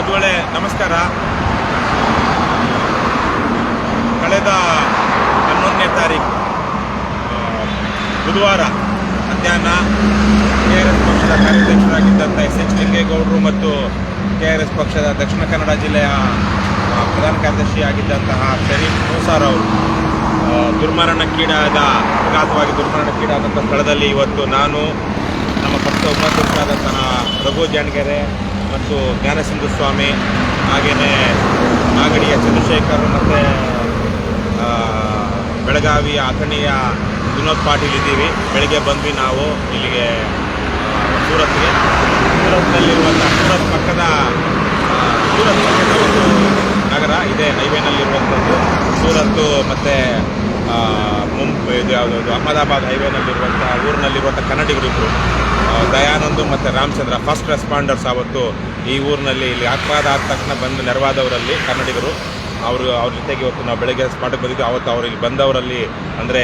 ಮದುವಳೆ ನಮಸ್ಕಾರ. ಕಳೆದ ಹನ್ನೊಂದನೇ ತಾರೀಕು ಬುಧವಾರ ಮಧ್ಯಾಹ್ನ ಕೆ ಆರ್ ಎಸ್ ಪಕ್ಷದ ಕಾರ್ಯಾಧ್ಯಕ್ಷರಾಗಿದ್ದಂಥ ಎಸ್ ಎಚ್ ಲಿಂಗೇಗೌಡರು ಮತ್ತು ಕೆ ಆರ್ ಎಸ್ ಪಕ್ಷದ ದಕ್ಷಿಣ ಕನ್ನಡ ಜಿಲ್ಲೆಯ ಪ್ರಧಾನ ಕಾರ್ಯದರ್ಶಿ ಆಗಿದ್ದಂತಹ ಶರೀಫ್ ಮೂಸಾರ್ ಅವರು ದುರ್ಮರಣಕ್ಕೀಡಾದ ಅಪಘಾತವಾಗಿ ದುರ್ಮರಣಕ್ಕೀಡಾದಂಥ ಸ್ಥಳದಲ್ಲಿ ಇವತ್ತು ನಾನು ನಮ್ಮ ಪಕ್ಷದ ಉಪಾಧ್ಯಕ್ಷರಾದಂತಹ ರಘು ಜಾಣಗೆರೆ ಮತ್ತು ಜ್ಞಾನಸಿಂಧು ಸ್ವಾಮಿ ಹಾಗೆಯೇ ನಾಗಡಿಯ ಚಂದ್ರಶೇಖರ್ ಮತ್ತು ಬೆಳಗಾವಿಯ ಅಥಣಿಯ ವಿನೋದ್ ಪಾಟೀಲ್ ಇದ್ದೀವಿ. ಬೆಳಗ್ಗೆ ಬಂದ್ವಿ ನಾವು ಇಲ್ಲಿಗೆ ಸೂರತ್ಗೆ. ಸೂರತ್ನಲ್ಲಿರುವಂಥ ಸೂರತ್ ಪಕ್ಕದ ಸೂರತ್ ಪಕ್ಕದ ಒಂದು ನಗರ. ಇದೆ ಹೈವೇನಲ್ಲಿರುವಂಥದ್ದು ಸೂರತ್ತು ಮತ್ತು ಇದು ಯಾವುದು ಅಹಮದಾಬಾದ್ ಹೈವೇನಲ್ಲಿರುವಂಥ ಊರಿನಲ್ಲಿರುವಂಥ ಕನ್ನಡಿಗರು ಇಬ್ಬರು ದಯಾನಂದು ಮತ್ತು ರಾಮಚಂದ್ರ ಫಸ್ಟ್ ರೆಸ್ಪಾಂಡರ್ಸ್ ಅವತ್ತು ಈ ಊರಿನಲ್ಲಿ ಇಲ್ಲಿ ಅಪರಾಧ ಆದ ತಕ್ಷಣ ಬಂದು ನೆರವಾದವರಲ್ಲಿ ಕನ್ನಡಿಗರು. ಅವರು ಅವ್ರ ಜೊತೆಗೆ ಇವತ್ತು ನಾವು ಬೆಳಗ್ಗೆ ಸ್ಪಾಟಕ್ಕೆ ಬಂದಿದ್ದು ಅವತ್ತು ಅವರು ಇಲ್ಲಿ ಬಂದವರಲ್ಲಿ ಅಂದರೆ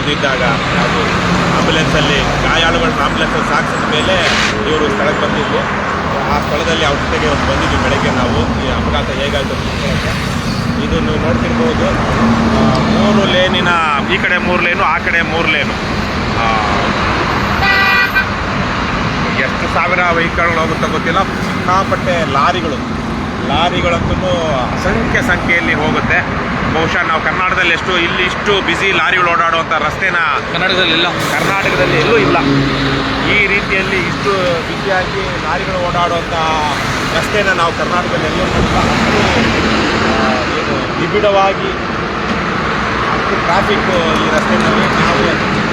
ಇದಿದ್ದಾಗ ಯಾವುದು ಆಂಬುಲೆನ್ಸಲ್ಲಿ ಗಾಯಾಳುಗಳನ್ನ ಆಂಬುಲೆನ್ಸಲ್ಲಿ ಸಾಗಿಸಿದ ಮೇಲೆ ಇವರು ಸ್ಥಳಕ್ಕೆ ಬಂದಿದ್ದು ಆ ಸ್ಥಳದಲ್ಲಿ ಅವ್ರ ಜೊತೆಗೆ ಬಂದಿದ್ದು ಬೆಳಗ್ಗೆ ನಾವು. ಈ ಅಪಘಾತ ಹೇಗಾಯಿತು. ಇದು ನೀವು ನೋಡ್ತಿರ್ಬೋದು ಮೂರು ಲೇನಿನ ಈ ಕಡೆ ಮೂರು ಲೇನು ಆ ಕಡೆ ಮೂರು ಲೇನು. ಎಷ್ಟು ಸಾವಿರ ವೆಹಿಕಲ್ಗಳು ಹೋಗುತ್ತ ಗೊತ್ತಿಲ್ಲ. ಸಿಕ್ಕಾಪಟ್ಟೆ ಲಾರಿಗಳು. ಲಾರಿಗಳಂತೂ ಅಸಂಖ್ಯ ಸಂಖ್ಯೆಯಲ್ಲಿ ಹೋಗುತ್ತೆ. ಬಹುಶಃ ನಾವು ಕರ್ನಾಟಕದಲ್ಲಿ ಎಷ್ಟು ಇಲ್ಲಿ ಇಷ್ಟು ಬ್ಯುಸಿ ಲಾರಿಗಳು ಓಡಾಡುವಂಥ ರಸ್ತೆನ ಕರ್ನಾಟಕದಲ್ಲಿ ಇಲ್ಲ ಕರ್ನಾಟಕದಲ್ಲಿ ಎಲ್ಲೂ ಇಲ್ಲ. ಈ ರೀತಿಯಲ್ಲಿ ಇಷ್ಟು ಬಿಸಿಯಾಗಿ ಲಾರಿಗಳು ಓಡಾಡುವಂಥ ರಸ್ತೆನ ನಾವು ಕರ್ನಾಟಕದಲ್ಲಿ ಎಲ್ಲೂ ಏನು ನಿಬಿಡವಾಗಿ ಟ್ರಾಫಿಕ್ ಈ ರಸ್ತೆಯಲ್ಲಿ ನಾವು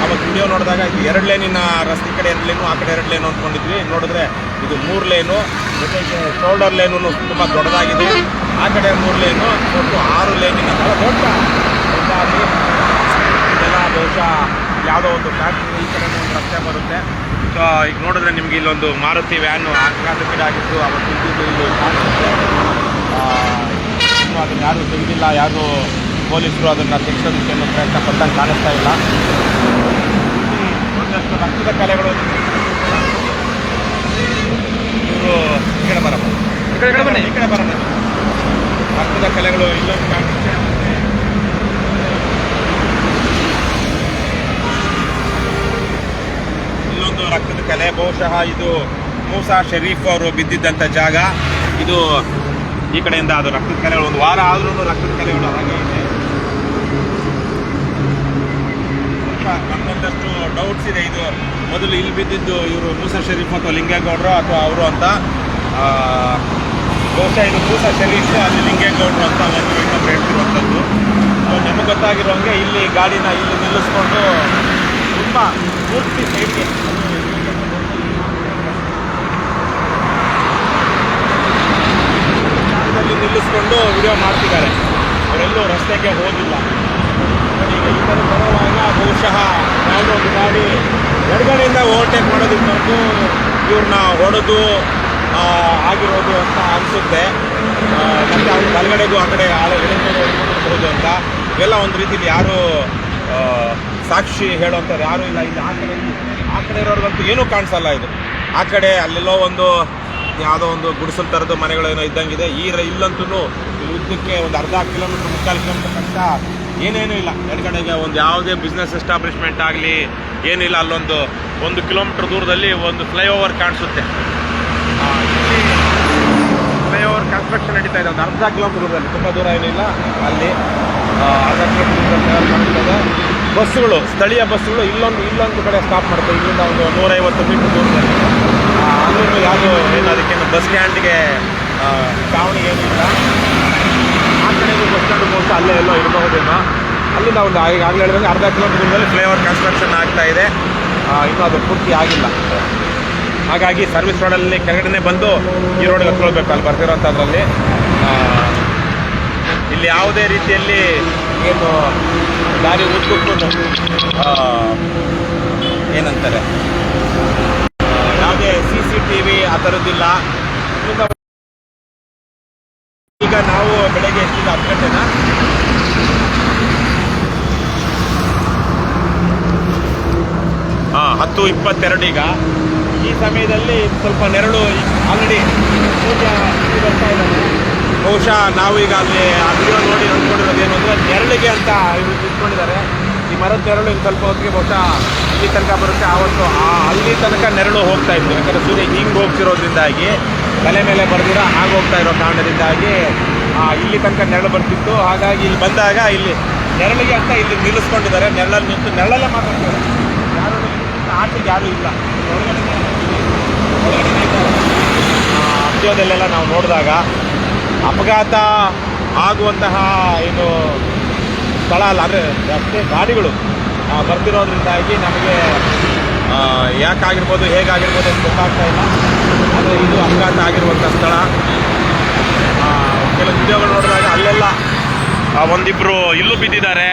ಅವತ್ತು ವಿಡಿಯೋ ನೋಡಿದಾಗ ಇದು ಎರಡು ಲೇನಿನ ರಸ್ತೆ ಕಡೆ ಎರಡು ಲೇನು ಆ ಕಡೆ ಎರಡು ಲೇನು ಅಂದ್ಕೊಂಡಿದ್ವಿ. ನೋಡಿದ್ರೆ ಇದು ಮೂರು ಲೇನು ಜೊತೆಗೆ ಶೋಲ್ಡರ್ ಲೇನು ತುಂಬ ದೊಡ್ಡದಾಗಿದೆ. ಆ ಕಡೆ ಮೂರು ಲೇನು ಒಟ್ಟು ಆರು ಲೇನಿನ ಬಹಳ ದೊಡ್ಡ. ಇದೆಲ್ಲ ಬಹುಶಃ ಯಾವುದೋ ಒಂದು ಫ್ಯಾಕ್ಟ್ರಿ ಈ ಕಡೆ ಒಂದು ರಸ್ತೆ ಬರುತ್ತೆ. ಸೊ ಈಗ ನೋಡಿದ್ರೆ ನಿಮಗೆ ಇಲ್ಲೊಂದು ಮಾರುತಿ ವ್ಯಾನು ಆಗಿದ್ದು ಅವತ್ತು ಇದ್ದಿದ್ದು ಇಲ್ಲಿ ಕಾಣಿಸುತ್ತೆ. ಇನ್ನು ಅದನ್ನು ಯಾರು ತೆಗೆದಿಲ್ಲ ಯಾರು ಪೊಲೀಸರು ಅದನ್ನು ತೆಗೆಸೋದಕ್ಕೆ ಏನು ಪ್ರಯತ್ನ ಪಟ್ಟಂಗೆ ಕಾಣಿಸ್ತಾ ಇಲ್ಲ. ಒಂದಷ್ಟು ರಕ್ತದ ಕಲೆಗಳು ಇವರು ಈ ಕಡೆ ಬರಮ್ಮ ಈ ಕಡೆ ಬನ್ನಿ. ಈ ಕಡೆ ರಕ್ತದ ಕಲೆಗಳು ಇಲ್ಲೊಂದು ಕಾಣಿಸುತ್ತೆ ಇಲ್ಲೊಂದು ರಕ್ತದ ಕಲೆ. ಬಹುಶಃ ಇದು ಮೂಸಾ ಶರೀಫ್ ಅವರು ಬಿದ್ದಿದ್ದಂಥ ಜಾಗ. ಇದು ಈ ಕಡೆಯಿಂದ ಅದು ರಕ್ತದ ಕಲೆಗಳು ಒಂದು ವಾರ ಆದ್ರೂ ರಕ್ತದ ಕಲೆಗಳು ಹಾಗೆ ಇದೆ. ನಮ್ಗೊಂದಷ್ಟು ಡೌಟ್ಸ್ ಇದೆ. ಇದು ಮೊದಲು ಇಲ್ಲಿ ಬಿದ್ದಿದ್ದು ಇವರು ಮೂಸಾ ಶರೀಫ್ ಅಥವಾ ಲಿಂಗೇಗೌಡರು ಅಥವಾ ಅವರು ಅಂತ. ಬಹುಶಃ ಇದು ಮೂಸಾ ಶರೀಫ್ ಅಲ್ಲಿ ಲಿಂಗೇಗೌಡರು ಅಂತ ಒಂದು ಇನ್ನೊಬ್ರು ಹೇಳ್ತಿರುವಂಥದ್ದು. ಸೊ ನಮಗೆ ಗೊತ್ತಾಗಿರೋಂಗೆ ಇಲ್ಲಿ ಗಾಡಿನ ಇಲ್ಲಿ ನಿಲ್ಲಿಸ್ಕೊಂಡು ತುಂಬ ಪೂರ್ತಿ ಸೈಡ್ಗೆ ಜಾಗದಲ್ಲಿ ನಿಲ್ಲಿಸ್ಕೊಂಡು ವಿಡಿಯೋ ಮಾಡ್ತಿದ್ದಾರೆ. ಅವರೆಲ್ಲೂ ರಸ್ತೆಗೆ ಹೋಗಿಲ್ಲ. ಈಗ ಈ ಥರ ಬರುವಾಗ ಬಹುಶಃ ಯಾವುದೋ ಒಂದು ಗಾಡಿ ಎಡಗಡೆಯಿಂದ ಓವರ್ಟೇಕ್ ಮಾಡೋದಕ್ಕೆ ಇವ್ರನ್ನ ಹೊಡೆದು ಆಗಿರೋದು ಅಂತ ಅನಿಸುತ್ತೆ. ಮತ್ತು ಅವ್ರ ಬಲಗಡೆಗೂ ಆ ಕಡೆ ಆಳ ಎಡಗಡೆ ಅಂತ. ಇವೆಲ್ಲ ಒಂದು ರೀತಿಯಲ್ಲಿ ಯಾರು ಸಾಕ್ಷಿ ಹೇಳೋಂಥವ್ರು ಯಾರೂ ಇಲ್ಲ. ಇಲ್ಲಿ ಆ ಕಡೆ ಆ ಕಡೆ ಇರೋರ್ಗಂತೂ ಏನೂ ಕಾಣಿಸಲ್ಲ ಇದು. ಆ ಕಡೆ ಅಲ್ಲೆಲ್ಲೋ ಒಂದು ಯಾವುದೋ ಒಂದು ಗುಡಿಸಲು ಥರದ ಮನೆಗಳೇನೋ ಇದ್ದಂಗಿದೆ. ಈ ಇಲ್ಲಂತೂ ಇಲ್ಲಿ ಉದ್ದಕ್ಕೆ ಒಂದು ಅರ್ಧ ಕಿಲೋಮೀಟ್ರ್, ಮುಕ್ಕಾಲು ಕಿಲೋಮೀಟ್ರ್ ಕಷ್ಟ. ಏನೇನೂ ಇಲ್ಲ. ಎಡಗಡೆಗೆ ಒಂದು ಯಾವುದೇ ಬಿಸ್ನೆಸ್ ಎಸ್ಟಾಬ್ಲಿಷ್ಮೆಂಟ್ ಆಗಲಿ, ಏನಿಲ್ಲ, ಅಲ್ಲೊಂದು ಒಂದು ಕಿಲೋಮೀಟ್ರ್ ದೂರದಲ್ಲಿ ಒಂದು ಫ್ಲೈಓವರ್ ಕಾಣಿಸುತ್ತೆ. ಫ್ಲೈಓವರ್ ಕನ್ಸ್ಟ್ರಕ್ಷನ್ ನಡೀತಾ ಇದೆ. ಒಂದು ಅರ್ಧ ಕಿಲೋಮೀಟರ್ ದೂರದಲ್ಲಿ. ತುಂಬ ದೂರ ಏನಿಲ್ಲ ಅಲ್ಲಿ. ಅರ್ಧ ಬಸ್ಸುಗಳು, ಸ್ಥಳೀಯ ಬಸ್ಸುಗಳು ಇಲ್ಲೊಂದು ಇಲ್ಲೊಂದು ಕಡೆ ಸ್ಟಾಪ್ ಮಾಡುತ್ತೆ. ಇಲ್ಲಿಂದ ಒಂದು ನೂರೈವತ್ತು ಮೀಟರ್ ದೂರದಲ್ಲಿ. ಅಲ್ಲೂ ಯಾವುದು ಏನು ಅದಕ್ಕೇನು ಬಸ್ ಸ್ಟ್ಯಾಂಡ್ಗೆ ಚಾವಣಿ ಏನಿಲ್ಲ ಆ ಕಡೆ ಬಸ್ ಸ್ಟ್ಯಾಂಡ್ ಬಹುಶಃ ಅಲ್ಲೇ ಎಲ್ಲೋ ಇರಬಹುದೇನೋ. ಅಲ್ಲಿಂದ ಒಂದು ಈಗಾಗಲೇ ಹೇಳಿದಂಗೆ ಅರ್ಧ ಕಿಲೋಮೀಟರ್ ಮೇಲೆ ಫ್ಲೇವರ್ ಕನ್ಸ್ಟ್ರಕ್ಷನ್ ಆಗ್ತಾ ಇದೆ. ಇನ್ನೂ ಅದು ಪೂರ್ತಿ ಆಗಿಲ್ಲ. ಹಾಗಾಗಿ ಸರ್ವಿಸ್ ರೋಡಲ್ಲಿ ಕೆಳಗಡೆ ಬಂದು ಈ ರೋಡ್ಗೆ ಹತ್ಕೊಳ್ಬೇಕು. ಅಲ್ಲಿ ಬರ್ತಿರೋಂಥದ್ರಲ್ಲಿ. ಇಲ್ಲಿ ಯಾವುದೇ ರೀತಿಯಲ್ಲಿ ಏನು ದಾರಿ ಉದ್ದಕ್ಕೂ ಏನಂತಾರೆ? ಯಾವುದೇ ಸಿ ಸಿ ಟಿ ವಿ ಆ ಥರದ್ದಿಲ್ಲ ಈಗ ನಾವು ಬೆಳಗ್ಗೆ ಎಷ್ಟಿದೆ? ಹತ್ತು ಗಂಟೆನ? ಹಾಂ, ಹತ್ತು ಇಪ್ಪತ್ತೆರಡು ಈಗ. ಈ ಸಮಯದಲ್ಲಿ ಸ್ವಲ್ಪ ನೆರಳು ಆಲ್ರೆಡಿ ಬಹುಶಃ ನಾವು ಈಗ ಅಲ್ಲಿ ಆ ನೋಡಿ ಅಂದ್ಕೊಂಡಿರೋದು ಏನು ಅಂದರೆ ನೆರಳಿಗೆ ಅಂತ ಇವರು ಇಟ್ಕೊಂಡಿದ್ದಾರೆ ಈ ಮರದ ನೆರಳು ಇನ್ನು ಸ್ವಲ್ಪ ಹೊತ್ತಿಗೆ ಬಹುಶಃ ಇಲ್ಲಿ ತನಕ ಬರುತ್ತೆ. ಆವತ್ತು ಆ, ಅಲ್ಲಿ ತನಕ ನೆರಳು ಹೋಗ್ತಾ ಇತ್ತು. ಯಾಕಂದರೆ ಸೂರ್ಯ ಹಿಂಗೆ ಹೋಗ್ತಿರೋದ್ರಿಂದಾಗಿ ತಲೆ ಮೇಲೆ ಬರ್ದಿರ ಹೋಗ್ತಾ ಇರೋ ಕಾರಣದಿಂದಾಗಿ ಇಲ್ಲಿ ತನಕ ನೆರಳು ಬರ್ತಿತ್ತು. ಹಾಗಾಗಿ ಇಲ್ಲಿ ಬಂದಾಗ ಇಲ್ಲಿ ನೆರಳಿಗೆ ಅಂತ ಇಲ್ಲಿ ನಿಲ್ಲಿಸ್ಕೊಂಡಿದ್ದಾರೆ. ನೆರಳಲ್ಲಿ ನಿಂತು ನೆರಳಲ್ಲೇ ಮಾತಾಡ್ತಾರೆ. ಯಾರು ಆಚೆಗೆ ಯಾರೂ ಇಲ್ಲ. ವಿಡಿಯೋದಲ್ಲೆಲ್ಲ ನಾವು ನೋಡಿದಾಗ ಅಪಘಾತ ಆಗುವಂತಹ ಏನು ಸ್ಥಳ ಅಲ್ಲ, ಅಂದರೆ ರಸ್ತೆ ಗಾಡಿಗಳು ಬರ್ತಿರೋದ್ರಿಂದಾಗಿ ನಮಗೆ ಯಾಕಾಗಿರ್ಬೋದು, ಹೇಗಾಗಿರ್ಬೋದು ಅಂತ ಗೊತ್ತಾಗ್ತಾ ಇಲ್ಲ. ಆದರೆ ಇದು ಅಪಘಾತ ಆಗಿರುವಂಥ ಸ್ಥಳ. ಕೆಲವು ವಿಡಿಯೋಗಳು ನೋಡಿದಾಗ ಅಲ್ಲೆಲ್ಲ ಒಂದಿಬ್ಬರು ಇಲ್ಲೂ ಬಿದ್ದಿದ್ದಾರೆ.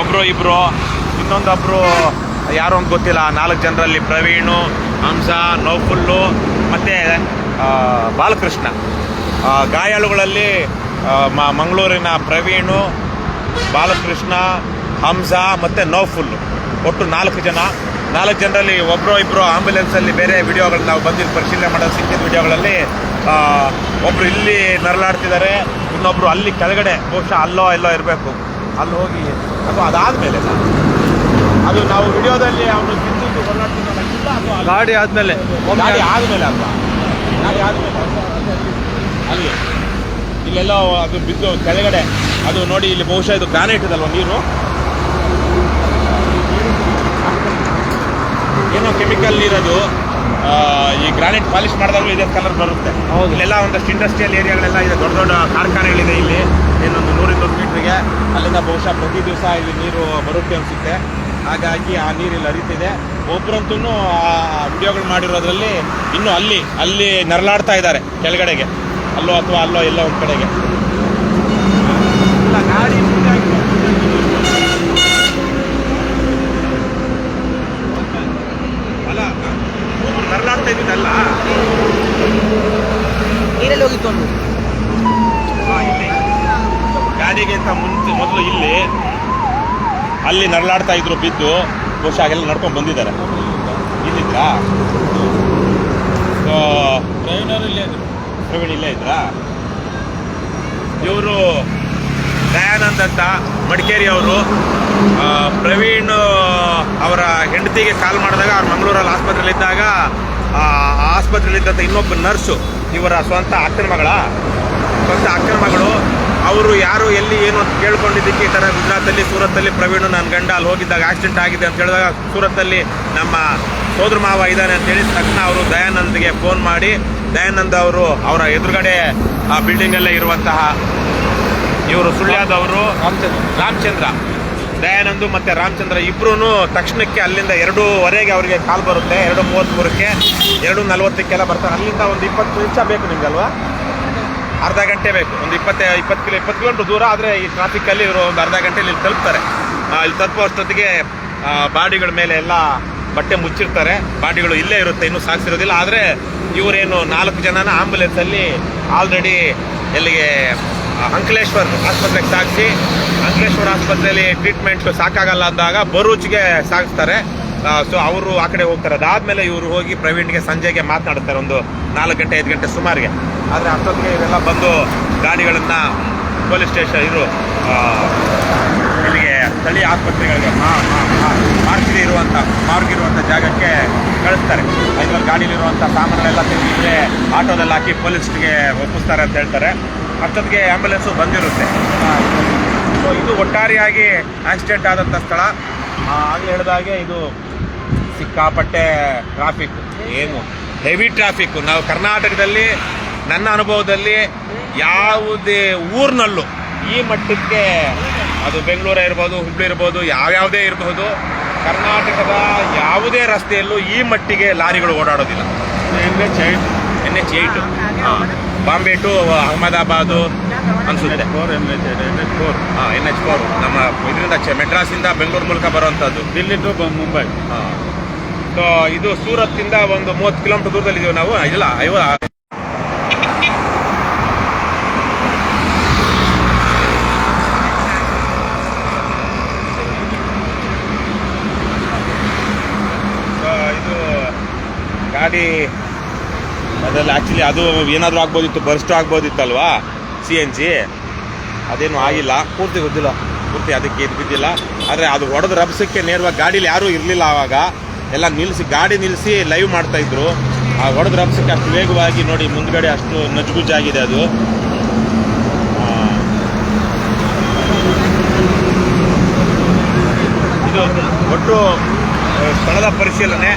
ಒಬ್ಬರು ಇಬ್ಬರು ಇನ್ನೊಂದೊಬ್ಬರು ಯಾರು ಅಂತ ಗೊತ್ತಿಲ್ಲ, ನಾಲ್ಕು ಜನರಲ್ಲಿ ಪ್ರವೀಣು, ಹಂಸ, ನೌಫುಲ್ಲು, ಮತ್ತು ಬಾಲಕೃಷ್ಣ. ಗಾಯಾಳುಗಳಲ್ಲಿ ಮಂಗಳೂರಿನ ಪ್ರವೀಣು ಬಾಲಕೃಷ್ಣ ಹಂಸ ಮತ್ತು ನೌಫುಲ್. ಒಟ್ಟು ನಾಲ್ಕು ಜನ. ನಾಲ್ಕು ಜನರಲ್ಲಿ ಒಬ್ಬರು ಇಬ್ಬರು ಆಂಬ್ಯುಲೆನ್ಸಲ್ಲಿ ಬೇರೆ ವಿಡಿಯೋಗಳನ್ನ ನಾವು ಬಂದಿದ್ದು ಪರಿಶೀಲನೆ ಮಾಡೋದು ಸಿಕ್ಕಿದ ವಿಡಿಯೋಗಳಲ್ಲಿ ಒಬ್ಬರು ಇಲ್ಲಿ ನರಳಾಡ್ತಿದ್ದಾರೆ ಇನ್ನೊಬ್ರು ಅಲ್ಲಿ ಕೆಳಗಡೆ ಬಹುಶಃ ಅಲ್ಲೋ ಎಲ್ಲೋ ಇರಬೇಕು. ಅಲ್ಲಿ ಹೋಗಿ ಅದು ಅದಾದಮೇಲೆ ಅದು ನಾವು ವಿಡಿಯೋದಲ್ಲಿ ಅವನು ಬಿದ್ದು ಗಾಡಿ ಆದ್ಮೇಲೆ. ಗಾಡಿ ಆದಮೇಲೆ ಅಲ್ವಾ? ಗಾಡಿ ಆದಮೇಲೆ. ಅಲ್ಲಿ. ಇಲ್ಲೆಲ್ಲೋ ಅದು ಬಿದ್ದು ಕೆಳಗಡೆ. ಅದು ನೋಡಿ ಇಲ್ಲಿ ಬಹುಶಃ ಇದು ಗ್ರಾನೈಟ್ ಇದಲ್ವ ನೀರು? ಏನೋ ಕೆಮಿಕಲ್ ನೀರದು ಈ ಗ್ರಾನೈಟ್ ಪಾಲಿಶ್ ಮಾಡಿದಾಗ ಇದೇ ಕಲರ್ ಬರುತ್ತೆ. ಇಲ್ಲೆಲ್ಲ ಒಂದಷ್ಟು ಇಂಡಸ್ಟ್ರಿಯಲ್ ಏರಿಯಾಗಳೆಲ್ಲ ಇದೆ ದೊಡ್ಡ ದೊಡ್ಡ ಕಾರ್ಖಾನೆಗಳಿದೆ ಇಲ್ಲಿ. ಏನೊಂದು ನೂರಿನ್ನೂರು ಮೀಟ್ರಿಗೆ ಅಲ್ಲಿಂದ ಬಹುಶಃ ಪ್ರತಿ ದಿವಸ ಇಲ್ಲಿ ನೀರು ಬರುತ್ತೆ ಅನಿಸುತ್ತೆ. ಹಾಗಾಗಿ ಆ ನೀರು ಇಲ್ಲಿ ಹರಿತಿದೆ. ಒಬ್ಬರಂತೂ ಆ ವಿಡಿಯೋಗಳು ಮಾಡಿರೋದ್ರಲ್ಲಿ ಇನ್ನೂ ಅಲ್ಲಿ ಅಲ್ಲಿ ನರಳಾಡ್ತಾ ಇದ್ದಾರೆ ಕೆಳಗಡೆಗೆ. ಅಲ್ಲೋ ಅಥವಾ ಅಲ್ಲೋ ಎಲ್ಲೋ ಒಂದು ಕಡೆಗೆ ಇಲ್ಲ, ಗಾಡಿ ಮುಂದಾಗಿ- ಅಲ್ಲ ಮೂರು ನರಳಾಡ್ತಾ ಇದ್ದಿದ್ದಲ್ಲ ನೀರಲ್ಲಿ ಹೋಗಿತ್ತು ಒಂದು ಹಾ, ಇಲ್ಲಿ. ಗಾಡಿಗಿಂತ ಮುಂಚೆ ಮೊದಲು ಇಲ್ಲಿ ಅಲ್ಲಿ ನರಳಾಡ್ತಾ ಇದ್ರು ಬಿದ್ದು ಬಹುಶಃ ಹಾಗೆಲ್ಲ ನಡ್ಕೊಂಡು ಬಂದಿದ್ದಾರೆ. ಇಲ್ಲಿದ್ರಾ? ಪ್ರವೀಣ್ ಇಲ್ಲೇ ಇದ್ರಾ? ಇವರು ದಯಾನಂದ್ ಅಂತ ಮಡಿಕೇರಿ ಅವರು. ಪ್ರವೀಣ್ ಅವರ ಹೆಂಡತಿಗೆ ಕಾಲ್ ಮಾಡಿದಾಗ ಅವ್ರು ಮಂಗಳೂರಲ್ಲಿ ಆಸ್ಪತ್ರೆಯಲ್ಲಿದ್ದಾಗ ಆ ಆಸ್ಪತ್ರೆಯಲ್ಲಿದ್ದಂಥ ಇನ್ನೊಬ್ಬ ನರ್ಸು ಇವರ ಸ್ವಂತ ಅಕ್ಕನ ಮಗಳ. ಸ್ವಂತ ಅಕ್ಕನ ಮಗಳು. ಅವರು ಯಾರು, ಎಲ್ಲಿ, ಏನು ಅಂತ ಕೇಳ್ಕೊಂಡಿದ್ದಕ್ಕೆ ಈ ಥರ ಗುಜರಾತಲ್ಲಿ ಸೂರತ್ತಲ್ಲಿ ಪ್ರವೀಣ್ ನನ್ನ ಗಂಡ ಅಲ್ಲಿ ಹೋಗಿದ್ದಾಗ ಆಕ್ಸಿಡೆಂಟ್ ಆಗಿದೆ ಅಂತ ಹೇಳಿದಾಗ ಸೂರತ್ತಲ್ಲಿ ನಮ್ಮ ಸೋದರ ಮಾವ ಇದ್ದಾನೆ ಅಂತೇಳಿ ತಕ್ಷಣ ಅವರು ದಯಾನಂದ್ಗೆ ಫೋನ್ ಮಾಡಿ, ದಯಾನಂದ್ ಅವರು ಅವರ ಎದುರುಗಡೆ ಆ ಬಿಲ್ಡಿಂಗಲ್ಲೇ ಇರುವಂತಹ ಇವರು ಸುಳ್ಯಾದವರು ರಾಮಚಂದ್ರ ರಾಮಚಂದ್ರ, ದಯಾನಂದು ಮತ್ತು ರಾಮಚಂದ್ರ ಇಬ್ಬರೂ ತಕ್ಷಣಕ್ಕೆ ಅಲ್ಲಿಂದ ಎರಡೂವರೆಗೆ ಅವರಿಗೆ ಕಾಲ್ ಬರುತ್ತೆ, ಎರಡು ಮೂವತ್ತ್ಮೂರಕ್ಕೆ, ಎರಡು ನಲ್ವತ್ತಕ್ಕೆಲ್ಲ ಬರ್ತಾರೆ. ಅಲ್ಲಿಂದ ಒಂದು ಇಪ್ಪತ್ತು ನಿಮಿಷ ಬೇಕು ನಿಮ್ಗಲ್ವಾ ಅರ್ಧ ಗಂಟೆ ಬೇಕು. ಒಂದು ಇಪ್ಪತ್ತೆ, ಇಪ್ಪತ್ತು ಕಿಲೋ, ಇಪ್ಪತ್ತು ಕಿಲೋಮೀಟ್ರ್ ದೂರ ಆದರೆ ಈ ಟ್ರಾಫಿಕ್ಕಲ್ಲಿ ಇವರು ಒಂದು ಅರ್ಧ ಗಂಟೆಯಲ್ಲಿ ಇಲ್ಲಿ ತಲುಪ್ತಾರೆ. ಇಲ್ಲಿ ತಲುಪೋ ಅಷ್ಟೊತ್ತಿಗೆ ಬಾಡಿಗಳ ಮೇಲೆ ಎಲ್ಲ ಬಟ್ಟೆ ಮುಚ್ಚಿರ್ತಾರೆ. ಬಾಡಿಗಳು ಇಲ್ಲೇ ಇರುತ್ತೆ, ಇನ್ನೂ ಸಾಗಿಸಿರೋದಿಲ್ಲ ಆದರೆ ಇವರೇನು ನಾಲ್ಕು ಜನನ ಆಂಬುಲೆನ್ಸಲ್ಲಿ ಆಲ್ರೆಡಿ ಎಲ್ಲಿಗೆ ಅಂಕಲೇಶ್ವರ್ ಆಸ್ಪತ್ರೆಗೆ ಸಾಗಿಸಿ ಅಂಕಲೇಶ್ವರ್ ಆಸ್ಪತ್ರೆಯಲ್ಲಿ ಟ್ರೀಟ್ಮೆಂಟ್ ಸಾಕಾಗಲ್ಲ ಅಂದಾಗ ಬರೂಚ್ಗೆ ಸಾಗಿಸ್ತಾರೆ. ಸೊ ಅವರು ಆ ಕಡೆ ಹೋಗ್ತಾರೆ. ಅದಾದಮೇಲೆ ಇವರು ಹೋಗಿ ಪ್ರವೀಣ್ಗೆ ಸಂಜೆಗೆ ಮಾತನಾಡ್ತಾರೆ ಒಂದು ನಾಲ್ಕು ಗಂಟೆ, ಐದು ಗಂಟೆ ಸುಮಾರಿಗೆ. ಆದರೆ ಅಷ್ಟೊತ್ತಿಗೆ ಇವೆಲ್ಲ ಬಂದು ಗಾಡಿಗಳನ್ನು ಪೊಲೀಸ್ ಸ್ಟೇಷನ್ ಇರು ಇಲ್ಲಿಗೆ ಸ್ಥಳೀಯ ಆಸ್ಪತ್ರೆಗಳಿಗೆ ಮಾರ್ಚ್ಗೆ ಇರುವಂಥ ಮಾರ್ಕ್ ಇರುವಂಥ ಜಾಗಕ್ಕೆ ಕಳಿಸ್ತಾರೆ. ಅದರಲ್ಲಿ ಗಾಡಿಲಿರುವಂಥ ಸಾಮಾನುಗಳೆಲ್ಲ ತೆಗೆದಿದ್ರೆ ಆಟೋದಲ್ಲಿ ಹಾಕಿ ಪೊಲೀಸ್ಗೆ ಒಪ್ಪಿಸ್ತಾರೆ ಅಂತ ಹೇಳ್ತಾರೆ. ಅಷ್ಟೊತ್ತಿಗೆ ಆ್ಯಂಬುಲೆನ್ಸು ಬಂದಿರುತ್ತೆ. ಸೊ ಇದು ಒಟ್ಟಾರೆಯಾಗಿ ಆಕ್ಸಿಡೆಂಟ್ ಆದಂಥ ಸ್ಥಳ. ಆಗ್ಲೇ ಹೇಳಿದಾಗೆ ಇದು ಸಿಕ್ಕಾಪಟ್ಟೆ ಟ್ರಾಫಿಕ್ ಏನು ಹೆವಿ ಟ್ರಾಫಿಕ್ ನಾವು ಕರ್ನಾಟಕದಲ್ಲಿ ನನ್ನ ಅನುಭವದಲ್ಲಿ ಯಾವುದೇ ಊರಿನಲ್ಲೂ ಈ ಮಟ್ಟಕ್ಕೆ ಅದು ಬೆಂಗಳೂರು ಇರ್ಬೋದು ಹುಬ್ಳಿ ಇರ್ಬೋದು ಯಾವ್ಯಾವುದೇ ಇರಬಹುದು ಕರ್ನಾಟಕದ ಯಾವುದೇ ರಸ್ತೆಯಲ್ಲೂ ಈ ಮಟ್ಟಿಗೆ ಲಾರಿಗಳು ಓಡಾಡೋದಿಲ್ಲ. N H eight N H Bombay to Ahmedabad ಅನ್ಸುತ್ತೆ. Four N H N H four ಹಾಂ ಎನ್ ಎಚ್ ಫೋರ್ ನಮ್ಮ ಇದರಿಂದ ಮೆಡ್ರಾಸಿಂದ ಬೆಂಗಳೂರು ಮೂಲಕ ಬರುವಂಥದ್ದು. ದಿಲ್ಲಿ ಟು ಮುಂಬೈ. ಇದು ಸೂರತ್ತಿಂದ ಒಂದು ಮೂವತ್ತು ಕಿಲೋಮೀಟರ್ ದೂರದಲ್ಲಿ ಇದೀವಿ ನಾವು ಇಲ್ಲ ಐವ ಇದು ಗಾಡಿ ಗಾಡಿ ಅದರಲ್ಲಿ ಆ್ಯಕ್ಚುಲಿ ಅದು ಏನಾದರೂ ಆಗ್ಬೋದಿತ್ತು ಬರ್ಸ್ಟ್ ಆಗ್ಬೋದಿತ್ತಲ್ವಾ ಸಿ ಎನ್ ಜಿ ಅದೇನು ಆಗಿಲ್ಲ. ಪೂರ್ತಿ ಗೊತ್ತಿಲ್ಲ. ಪೂರ್ತಿ ಅದಕ್ಕೆ ಇದು ಬಿದ್ದಿಲ್ಲ. ಆದರೆ ಅದು ಹೊಡೆದ ರಭಸಕ್ಕೆ ನೇರವಾಗಿ ಗಾಡೀಲಿ ಯಾರೂ ಇರಲಿಲ್ಲ ಆವಾಗ. ಎಲ್ಲ ನಿಲ್ಲಿಸಿ ಗಾಡಿ ನಿಲ್ಲಿಸಿ ಲೈವ್ ಮಾಡ್ತಾ ಇದ್ರು. ಆ ಹೊಡೆದ ರಭಸಕ್ಕೆ ಅಷ್ಟು ವೇಗವಾಗಿ ನೋಡಿ ಮುಂದ್ಗಡೆ ಅಷ್ಟು ನಜ್ಗುಜ್ಜಾಗಿದೆ ಅದು. ಇದು ಒಟ್ಟು ಸ್ಥಳದ ಪರಿಶೀಲನೆ.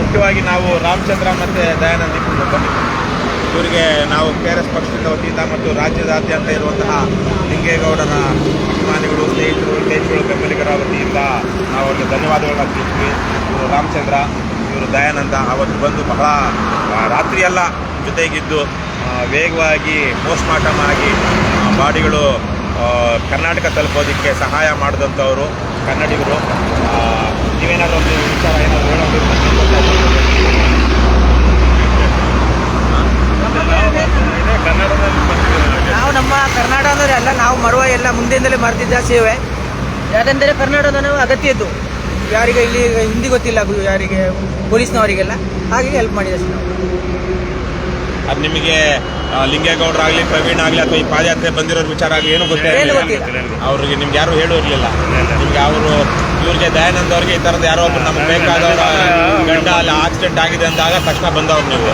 ಮುಖ್ಯವಾಗಿ ನಾವು ರಾಮಚಂದ್ರ ಮತ್ತು ದಯಾನಂದಿ ಬಂದಿದ್ದೀವಿ. ಇವರಿಗೆ ನಾವು ಕೆ ಆರ್ ಎಸ್ ಪಕ್ಷದ ವತಿಯಿಂದ ಮತ್ತು ರಾಜ್ಯದಾದ್ಯಂತ ಇರುವಂತಹ ಲಿಂಗೇಗೌಡರ ಅಭಿಮಾನಿಗಳು, ಸ್ನೇಹಿತರು ದೇಶಗಳು ಬೆಂಬಲಿಗರ ವತಿಯಿಂದ ನಾವು ಅವರಿಗೆ ಧನ್ಯವಾದಗಳನ್ನ ತಿಳಿಸ್ತೀವಿ. ಇವರು ರಾಮಚಂದ್ರ, ಇವರು ದಯಾನಂದ ಅವತ್ತು ಬಂದು ಬಹಳ ರಾತ್ರಿಯೆಲ್ಲ ಜೊತೆಗಿದ್ದು ವೇಗವಾಗಿ ಪೋಸ್ಟ್ ಮಾರ್ಟಮ್ ಆಗಿ ಬಾಡಿಗಳು ಕರ್ನಾಟಕ ತಲುಪೋದಕ್ಕೆ ಸಹಾಯ ಮಾಡಿದಂಥವರು, ಕನ್ನಡಿಗರು ನೀವೇನಾದ್ರು ಒಂದು ವಿಚಾರ ಏನಾದರೂ ಹೇಳೋದು ಕನ್ನಡದಲ್ಲಿ ಬಂದಿದ್ದೀವಿ ನಾವು ನಮ್ಮ ಎಲ್ಲ ನಾವು ಮರುವ ಎಲ್ಲ ಮುಂದೆಯಿಂದಲೇ ಮಾಡ್ತಿದ್ದ ಸೇವೆ. ಯಾಕಂದರೆ ಕರ್ನಾಟಕದ ನಾವು ಅಗತ್ಯ ಇದ್ದು ಯಾರಿಗೆ ಇಲ್ಲಿ ಹಿಂದಿ ಗೊತ್ತಿಲ್ಲ ಯಾರಿಗೆ ಪೊಲೀಸ್ನವರಿಗೆಲ್ಲ ಹಾಗೆ ಹೆಲ್ಪ್ ಮಾಡಿದೆ ಸರ್ ನಾವು. ಅದು ನಿಮಗೆ ಲಿಂಗೇಗೌಡರಾಗ್ಲಿ ಪ್ರವೀಣ್ ಆಗಲಿ ಅಥವಾ ಈ ಪಾದಯಾತ್ರೆ ಬಂದಿರೋರ್ ವಿಚಾರ ಆಗಲಿ ಏನು ಗೊತ್ತೇ ಏನು ಇರಲಿಲ್ಲ ಗೊತ್ತಿಲ್ಲ. ಅವ್ರಿಗೆ ನಿಮ್ಗೆ ಯಾರು ಹೇಳೂ ಇರಲಿಲ್ಲ. ನಿಮ್ಗೆ ಅವರು ಇವ್ರಿಗೆ ದಯಾನಂದ್ ಅವ್ರಿಗೆ ಈ ಥರದ ಯಾರೋ ಒಬ್ರು ನಮ್ಗೆ ಬೇಕಾದವರ ಗಂಡ ಅಲ್ಲಿ ಆಕ್ಸಿಡೆಂಟ್ ಆಗಿದೆ ಅಂದಾಗ ತಕ್ಷಣ ಬಂದವ್ರು ನೀವು.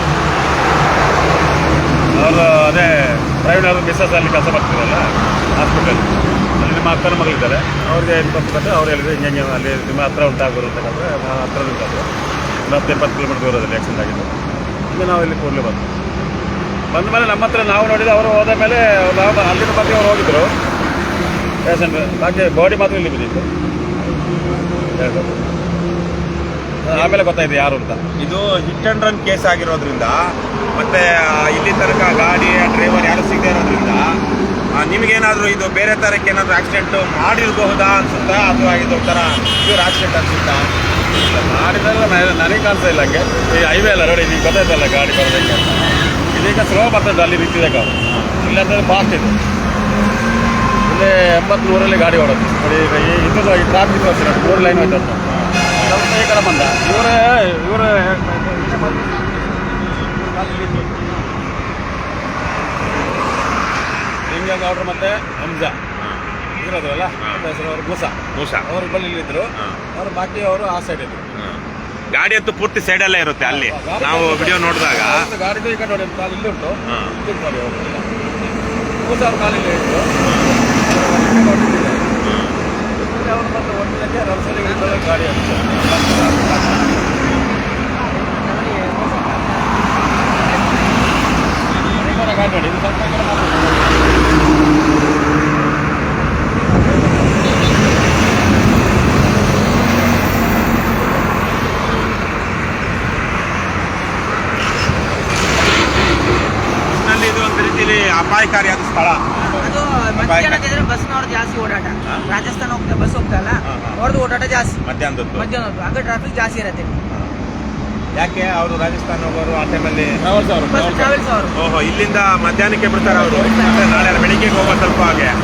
ಅವರು ಅದೇ ಪ್ರವೀಣ್ ಆದರೂ ಮಿಸ್ಸಸ್ ಅಲ್ಲಿ ಕೆಲಸ ಮಾಡ್ತಿರಲ್ಲ ಹಾಸ್ಪಿಟಲ್ ಅಲ್ಲಿ ನಿಮ್ಮ ಅಕ್ಕನ ಮಗಳಿದ್ದಾರೆ. ಅವ್ರಿಗೆ ಇಪ್ಪತ್ತು ಅವ್ರು ಹೇಳಿದ್ರೆ, ಹಿಂಗೆ ಹಿಂಗೆ, ಅಲ್ಲಿ ನಿಮ್ಮ ಹತ್ರ ಉಂಟಾಗೋರು ಅಂತ ಹೇಳಿದ್ರೆ ಹತ್ರ ಉಂಟಾದ್ರು. ಒಂದು ಹತ್ತು ಇಪ್ಪತ್ತು ಕಿಲೋಮೀಟರ್ ದೂರದಲ್ಲಿ ಆಕ್ಸಿಡೆಂಟ್ ಆಗಿದ್ದು. ಈಗ ನಾವು ಇಲ್ಲಿ ಕೂಡಲೇ ಬಂದು ಬಂದ ಮೇಲೆ ನಮ್ಮ ಹತ್ರ ನಾವು ನೋಡಿದ್ರೆ ಅವರು ಹೋದ ಮೇಲೆ ನಾವು ಅಲ್ಲಿನ ಬಗ್ಗೆ ಅವ್ರು ಹೋಗಿದ್ರು. ಪೇಷಂಟ್ ಬಾಕಿ ಬಾಡಿ ಮಾತ್ರ ಇಲ್ಲಿ ಬಿದ್ದಿತ್ತು. ಹೇಳ್ಬೇಕು. ಆಮೇಲೆ ಗೊತ್ತಾಯ್ತು ಯಾರು ಅಂತ ಇದು ಹಿಟ್ ಅಂಡ್ ರನ್ ಕೇಸ್ ಆಗಿರೋದ್ರಿಂದ ಮತ್ತೆ ಇಲ್ಲಿ ತನಕ ಗಾಡಿ ಡ್ರೈವರ್ ಯಾರು ಸಿಗದೆ ಇರೋದ್ರಿಂದ ನಿಮಗೇನಾದರೂ ಇದು ಬೇರೆ ತರಕ್ಕೆ ಏನಾದ್ರು ಆಕ್ಸಿಡೆಂಟ್ ಮಾಡಿರಬಹುದಾ ಅನ್ಸುತ್ತಾ ಅಥವಾ ಇದು ಒಂಥರ ಪ್ಯೂರ್ ಆಕ್ಸಿಡೆಂಟ್ ಅನ್ಸುತ್ತಾ ಮಾಡಿದ್ರಲ್ಲ ನ- ನನಗೆ ಕಾಣಿಸ್ತಾ ಇಲ್ಲ ಹಂಗೆ ಈ ಹೈವೇ ಅಲ್ಲ ನೋಡಿ ನಿಮ್ಗೆ ಗೊತ್ತಾಯ್ತಲ್ಲ ಗಾಡಿ ಬರೋದಕ್ಕೆ ಇದೀಗ ಸ್ಲೋ ಬರ್ತದೆ ಅಲ್ಲಿ ನಿಂತಿದೆ ಕಾರು ಇಲ್ಲಾಂದ್ರೆ ಫಾಸ್ಟ್ ಇದೆ ಇಲ್ಲೇ ಎಂಬತ್ತು ನೂರಲ್ಲಿ ಗಾಡಿ ಓಡೋದು ನೋಡಿ ಈಗ ಈ ಟ್ರಾಫಿಕ್ ಮೂರು ಲೈನ್ ಹೋಯ್ತು ಕಡೆ ಬಂದ. ಇವರೇ ಇವರೇ ಲಿಂಗೇಗೌಡರು ಮತ್ತೆ ಹಂಸ ಇರೋದ್ರಲ್ಲ ಹೆಸರು ಅವರು ಗುಸ ಮೋಸ. ಅವರು ಬಳಿ ಇಲ್ಲಿದ್ರು. ಅವ್ರು ಬಾಕಿ ಅವರು ಆ ಸೈಡ್ ಇದ್ರು. ಗಾಡಿ ಅಂತೂ ಪೂರ್ತಿ ಸೈಡ್ ಅಲ್ಲೇ ಇರುತ್ತೆ ಅಲ್ಲಿ. ನಾವು ವಿಡಿಯೋ ನೋಡಿದಾಗ. ಗಾಡಿ ಗಾಡಿದು ಈ ಕಡೆ ನೋಡಿ ಕಾಲು ಇಲ್ಲಿ ಉಂಟು. ನೋಡಿ ಅವರು ಕಾಲು ಇಲ್ಲಿ ಇತ್ತು ಕಡೆ ಮಾತ್ರ. ಒಟ್ನಲ್ಲಿ ಇದು ಒಂದು ರೀತಿಯಲ್ಲಿ ಅಪಾಯಕಾರಿಯಾದ ಸ್ಥಳ ಅದು ಬಸ್ ಬಸ್ನವ್ರು ಜಾಸ್ತಿ ಓಡಾಟ. ರಾಜಸ್ಥಾನ ಹೋಗ್ತಾ ಬಸ್ ಹೋಗ್ತಲ್ಲ. ಅವ್ರದ್ದು ಓಡಾಟ ಜಾಸ್ತಿ. ಮಧ್ಯಾಹ್ನದ್ದು. ಮಧ್ಯಾಹ್ನದ್ದು. ಆಗ ಟ್ರಾಫಿಕ್ ಜಾಸ್ತಿ ಇರುತ್ತೆ. ಯಾಕೆ ಅವರು ರಾಜಸ್ಥಾನ ಹೋಗೋರು ಆ ಟೈಮಲ್ಲಿ ಟ್ರಾವೆಲ್ಸ್ ಅವರು ಓಹೋ ಇಲ್ಲಿಂದ ಮಧ್ಯಾಹ್ನಕ್ಕೆ ಬಿಡ್ತಾರೆ ಅವರು. ನಾಳೆ ಬೆಳಿಗ್ಗೆ ಹೋಗೋ ಸ್ವಲ್ಪ ಹಾಗೆ. ಆಗ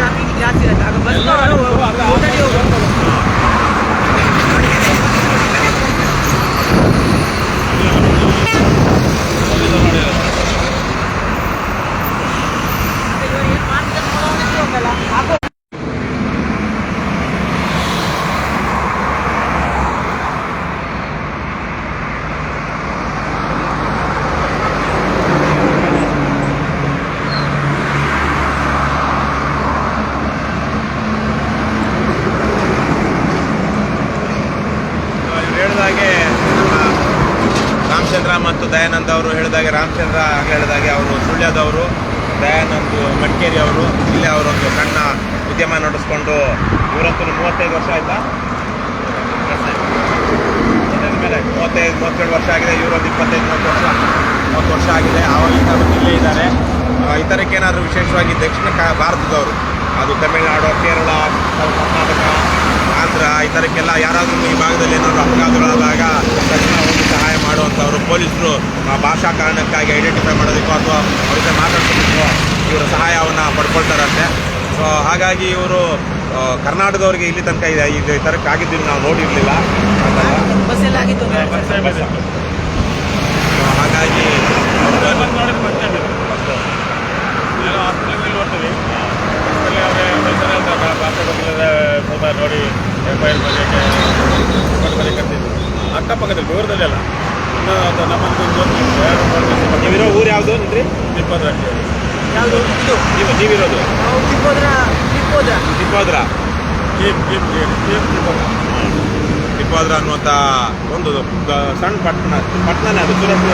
ಟ್ರಾಫಿಕ್ ಜಾಸ್ತಿ ಇರುತ್ತೆ. ಆಗ ಬಸ್ ಹೋಗೋದು ಮತ್ತೆ ಇವ್ರು ಏನ್ ಮಾಡ್ತಾರೆ ನೋಡೋದಕ್ಕೆ ಹೋಗಲ್ಲ ಹಾಕೋ ಇವ್ರು ಹೇಳಿದಾಗೆ ನಮ್ಮ ರಾಮಚಂದ್ರ ಮತ್ತು ದಯಾನಂದ್ ಅವರು ಹೇಳಿದಾಗೆ ರಾಮಚಂದ್ರ ಹೇಳಿದಾಗೆ ಅವರು ಸುಳ್ಯದವರು ದಯಾನಂದ್ ಮಡಿಕೇರಿ ಅವರು ಇಲ್ಲೇ ಅವರೊಂದು ಸಣ್ಣ ಉದ್ಯಮ ನಡೆಸ್ಕೊಂಡು ಇವರಂತೂ ಮೂವತ್ತೈದು ವರ್ಷ ಆಯ್ತಾ? ಮೇಲೆ ಮೂವತ್ತೈದು ಮೂವತ್ತೇಳು ವರ್ಷ ಆಗಿದೆ ಇವರೊಂದು ಇಪ್ಪತ್ತೈದು ಮೂವತ್ತು ವರ್ಷ ಮೂವತ್ತು ವರ್ಷ ಆಗಿದೆ. ಆವಾಗಿಂದ ಇಲ್ಲೇ ಇದ್ದಾರೆ. ಆ, ಇತರಕ್ಕೆ ಏನಾದರೂ ವಿಶೇಷವಾಗಿ ದಕ್ಷಿಣ ಭಾರತದವರು ಅದು ತಮಿಳುನಾಡು ಕೇರಳ ಕರ್ನಾಟಕ ಆಂಧ್ರ ಇತರಕ್ಕೆಲ್ಲ ಯಾರಾದರೂ ಈ ಭಾಗದಲ್ಲಿ ಏನಾದರೂ ಅಪಘಾತಗಳಾದಾಗ ಮಾಡುವಂಥವ್ರು ಪೊಲೀಸರು ಆ ಭಾಷಾ ಕಾರಣಕ್ಕಾಗಿ ಐಡೆಂಟಿಫೈ ಮಾಡೋದಕ್ಕೋ ಅಥವಾ ಅವ್ರ ಜೊತೆ ಮಾತಾಡ್ಸೋದಕ್ಕೋ ಇವರ ಸಹಾಯವನ್ನು ಪಡ್ಕೊಳ್ತಾರಂತೆ. ಸೊ ಹಾಗಾಗಿ ಇವರು ಕರ್ನಾಟಕದವ್ರಿಗೆ ಇಲ್ಲಿ ತನಕ ಇದೆ ಇದು ಈ ಥರಕ್ಕೆ ಆಗಿದ್ದೀವಿ ನಾವು ನೋಡಿರಲಿಲ್ಲ. ಹಾಗಾಗಿ ನೋಡಿ ಅಕ್ಕಪಕ್ಕದಲ್ಲಿ ದೂರದಲ್ಲಿ ಅಲ್ಲ ಅದು ನೀವಿರೋ ಊರು ಯಾವುದು ನಿಂದ್ರಿ? ಇಪ್ಪತ್ತು ಯಾವುದು? ಇದು? ನೀವು ನೀವಿರೋದು? ನಾವು ತಿಪ್ಪೋದ್ರ ತಿಪ್ಪೋದ್ರ. ತಿಪ್ಪೋದ್ರ? ಕೀಪ್ ಕೀಪ್ ಕೀಪ್ ತಿಪ್ಪೋದ್ರ. ತಿಪ್ಪೋದ್ರ ಅನ್ನುವಂಥ ಒಂದು ಸಣ್ಣ ಪಟ್ಟಣ ಪಟ್ಟಣನೇ ಅದು ಸೂರತ್